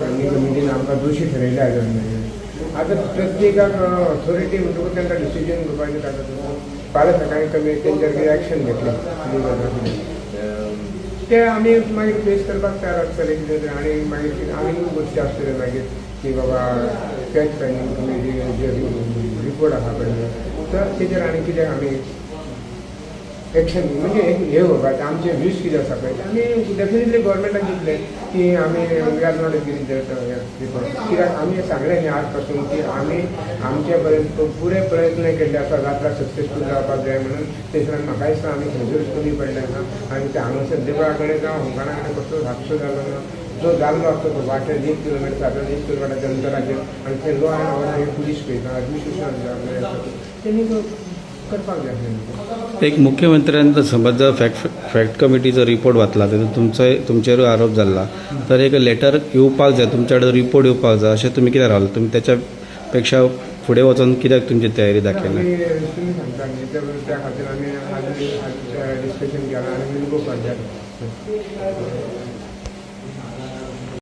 आणि कमिटीनं आमकां दोशी ठरयले आसा आता प्रत्येकाक ऑथॉरिटी म्हणटकूच तांकां डिसिजन घेवपाचें जाता फाल्यां सकाळीं कमी तेंचेर कितें एक्शन घेतलें. ते आमी मागीर फेस करपाक तयार आसतले कितें तें आनी मागीर कितें आनी गोश्टी आसतल्यो मागीर की बाबा पॅच प्लॅनिंग कमिटी जे रिपोर्ट आसा पळय तर तेचेर आनी कितें आमी एक्शन म्हणजे हे- हे आमचे व्ह्यूज किती आसा पळय ते आमी डेफिनेटली गोवोरमेंटाक दितले की आमी वी आर नॉट एग्री कित्याक आमी सांगले न्ही आज पासून की आमी आमचे पर्यंत पुरे प्रयत्न केल्ले आसा जात्रा सक्सेसफूल जावपाक जाय म्हणून तेसरान म्हाका दिसता आमी खंयचेरूच कमी पडले ना आनी ते हांगासर देवळा कडेन जावं होमकाणा कडेन कसो हापसो जालो ना जो जाल्लो आसता तो वाटेर एक किलोमिटर जाता एक किलोमिटराच्या अंतराचेर आनी थंय लो एंड ऑर्डर पुलीस पळयता एडमिनिस्ट्रेशन आसा तेणी एक मुख्यमंत्र्यांचा समज जर फॅक्ट फॅक्ट कमिटीचो रिपोर्ट वाचला तेतून तुमचो तुमचेरूय आरोप जाल्ला तर एक लेटर येवपाक जाय तुमच्या कडेन रिपोर्ट येवपाक जाय अशें तुमी कित्याक रावले तुमी त्याच्या पेक्षा फुडें वचून कित्याक तुमची तयारी न्ही त्या खातीर आमी डिस्कशन केलां आनी